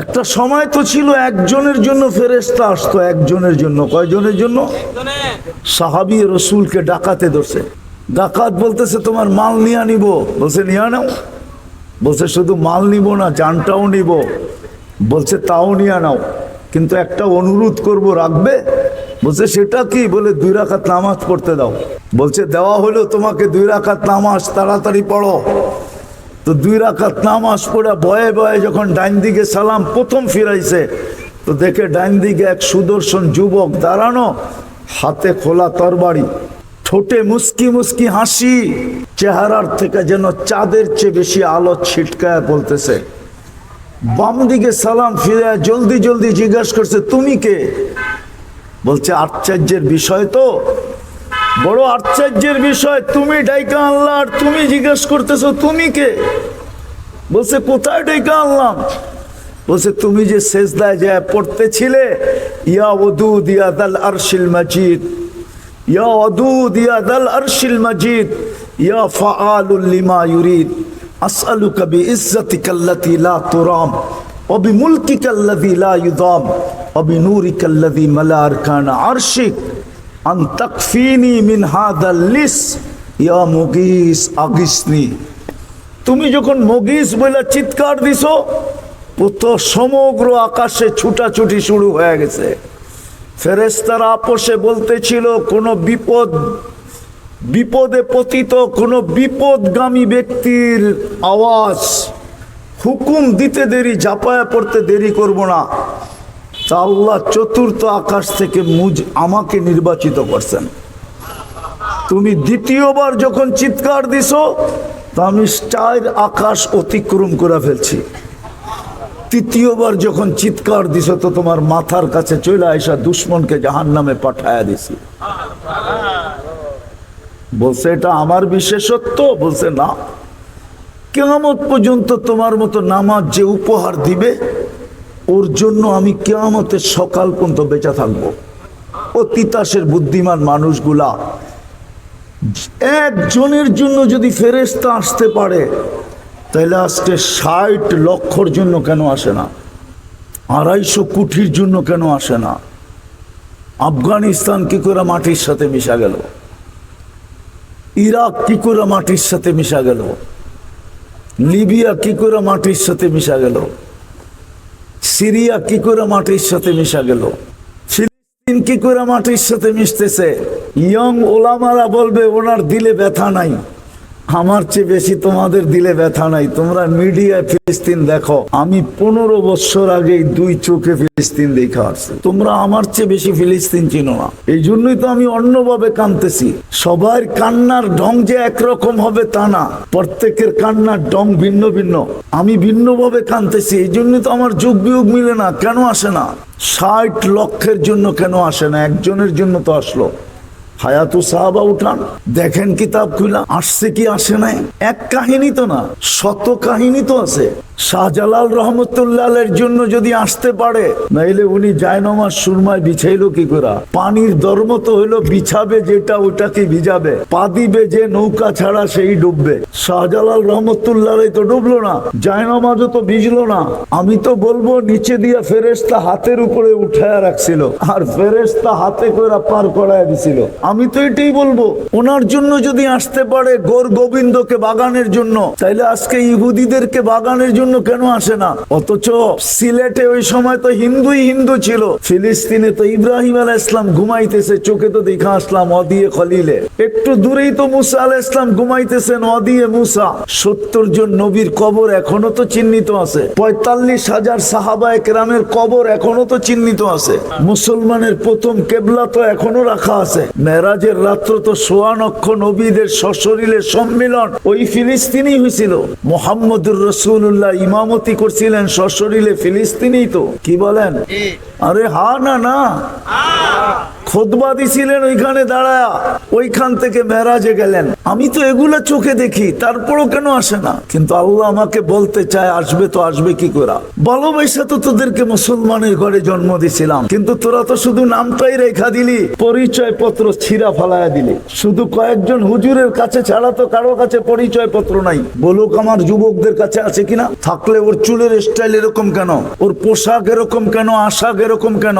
একটা সময় তো ছিল একজনের জন্য ফেরেস্তা আসতো, একজনের জন্য। কয়জনের জন্য? সাহাবি রসুলকে ডাকাতে ধরছে। ডাকাত বলতেছে, তোমার মাল নিয়ে নিব বলছে, নিয়ে নাও বলছে, শুধু মাল নিব না, জানটাও নিব। বলছে, তাও নিয়ে নাও কিন্তু একটা অনুরোধ করব, রাখবে? বলছে, সেটা কি? বলে, দুই রাখাত নামাজ পড়তে দাও। বলছে, দেওয়া হলো তোমাকে দুই রাখাত নামাজ, তাড়াতাড়ি পড়ো। তো দুই রাখাত নামাজ পড়ে বয়ে বয়ে যখন ডাইন দিকে সালাম প্রথম ফিরাইছে, তো দেখে ডাইন দিকে এক সুদর্শন যুবক দাঁড়ানো, হাতে খোলা তরবারি, ঠোঁটে মুস্কি মুস্কি হাসি, চেহারার থেকে যেন চাঁদের চেয়ে বেশি আলো ছিটকায় বলতেছে, বাম দিকে সালাম ফিরে জলদি জলদি জিজ্ঞাসা করছে, তুমি কে? বলছে, আশ্চর্যের বিষয় তো বড় আশ্চর্যের বিষয়, তুমি ডাইকা আনলা আর তুমি জিজ্ঞেস করতেছো, তুমি কে? বলছে, কোথায় ডেকে আনলাম বলছে, তুমি যে শেষদায় যা পড়তেছিলে, ইয়া ওদুদ দিয়া দাল আরশিল মজিদ, ইয়া ওদুদ দিয়া দাল আরশিল মজিদ, ইয়া ফাআলুল লিমা ইউরিদ, আসআলুকা বিইজ্জাতিকা আল্লাতী লা তুরাম ওয়া লা ইউদাম ওয়া বিনূরিকা আল্লাযী আরশিক। তুমি যখন মগিস বলে চিৎকার দিস পুত্র সমগ্র আকাশে ছুটাছুটি শুরু হয়ে গেছে। ফেরেস্তারা আপোষে বলতেছিল, কোনো বিপদ, বিপদে পতিত কোনো বিপদগামী ব্যক্তির আওয়াজ। হুকুম দিতে দেরি ঝাঁপায় পড়তে দেরি করব না। তা আল্লাহ চতুর্থ আকাশ থেকে মুজ আমাকে নির্বাচিত করছেন। তুমি দ্বিতীয়বার যখন চিৎকার দিছো, তা আমি চার আকাশ অতিক্রম করে ফেলছি। তৃতীয়বার যখন চিৎকার দিছো, তো তোমার মাথার কাছে চলে আসা দুশ্মনকে জাহান নামে পাঠায়া দিছি। বলছে, এটা আমার বিশেষত্ব? বলছে, না। কেয়ামত পর্যন্ত তোমার মতো নামাজ যে উপহার দিবে ওর জন্য আমি কেয়ামতের সকাল পর্যন্ত বেঁচে থাকব। ও তিতাসের বুদ্ধিমান মানুষগুলা, একজনের জন্য যদি ফেরেস্তা আসতে পারে, তাহলে আজকে ষাট লক্ষর জন্য কেন আসে না? আড়াইশো কোটির জন্য কেন আসে না? আফগানিস্তান কি করে মাটির সাথে মিশা গেল? ইরাক কি করে মাটির সাথে মিশা গেল? লিবিয়া কি করে মাটির সাথে মিশা গেল? সিরিয়া কি করে মাটির সাথে মিশা গেল? ফিলিস্তিন কি করে মাটির সাথে মিশতেছে? ইয়ং ওলামারা বলবে, ওনার দিলে ব্যথা নাই। আমার চেয়ে বেশি তোমাদের দিলে ব্যথা নাই। তোমরা মিডিয়ায় ফিলিস্তিন দেখো। আমি পনেরো বছর আগে দুই চোখে ফিলিস্তিন দেখা আসছে তোমরা আমার চেয়ে বেশি ফিলিস্তিন চিনো না। এই জন্যই তো আমি অন্যভাবে কানতেছি সবার কান্নার ঢং যে একরকম হবে তা না। প্রত্যেকের কান্নার ঢং ভিন্ন ভিন্ন। আমি ভিন্নভাবে কানতেছি এই জন্যই তো আমার যোগ বিয়োগ মিলে না। কেন আসে না? ষাট লক্ষের জন্য কেন আসে না? একজনের জন্য তো আসলো। হায়াতু সাহাবা উঠান। দেখেন কিতাব খুলা, আসছে কি আসে নাই? এক কাহিনী তো না, শত কাহিনী তো আছে। শাহজালাল রহমতুল্লাহের জন্য যদি আসতে পারে, নাইলে উনি জায়নমাজ সুরমায় বিছাইলো কি করা? পানির ধর্ম তো হইল বিছাবে যেটা, ওটাকে ভিজাবে। পা দিবে যে নৌকা ছাড়া সেই ডুববে। শাহজালাল রহমতুল্লাহ তো ডুবলো না, জায়নমাজও তো ভিজলো না। আমি তো বলব, নিচে দিয়া ফেরেস্তা হাতের উপরে উঠায় রাখছিল, আর ফেরেস্তা হাতে করে পার করায় দিছিল। আমি তো এটাই বলব। ওনার জন্য যদি আসতে পারে গোর গোবিন্দকে বাগানের জন্য, তাইলে আজকে ইহুদিদেরকে বাগানের জন্য কেন আসে না? অথচ সিলেটে ওই সময় তো হিন্দুই হিন্দু ছিল। ফিলিস্তিনে তো ইব্রাহিম আলাহ ইসলাম ঘুমাইতেছে, চোখে তো দেখা আসলাম অদিয়ে খলিলে। একটু দূরেই তো মুসা আলাহ ইসলাম ঘুমাইতেছেন অদিয়ে মুসা। সত্তর জন নবীর কবর এখনও তো চিহ্নিত আছে। পঁয়তাল্লিশ হাজার সাহাবা একরামের কবর এখনও তো চিহ্নিত আছে। মুসলমানের প্রথম কেবলা তো এখনও রাখা আছে। মেরাজের রাত্র তো সোয়ানক্ষ নবীদের সশরীরে সম্মিলন। ওই ফিলিস্তিনি হয়েছিল মোহাম্মদুর রসুল্লাহ ইমামতি করছিলেন সশরীরে ফিলিস্তিনি তো। কি বলেন? আরে হা না না। খোদবা দিছিলেন ওইখানে দাঁড়ায়া। ওইখান থেকে মেরাজে গেলেন। আমি তো এগুলো চোখে দেখি, তারপরও কেন আসে না? কিন্তু আল্লাহ আমাকে বলতে চায়, আসবে তো আসবে কি করে? ভালোবাসা তো তোদেরকে মুসলমানের ঘরে জন্ম দিছিলাম। কিন্তু তোরা তো শুধু নামটাই রেখা দিলি পরিচয় পত্র ছিঁড়া ফালায়া দিলি। শুধু কয়েকজন হুজুরের কাছে ছাড়া তো কারও কাছে পরিচয় পত্র নাই। বলুক আমার যুবকদের কাছে আছে কিনা? থাকলে ওর চুলের স্টাইল এরকম কেন? ওর পোশাক এরকম কেন? আশাক এরকম কেন?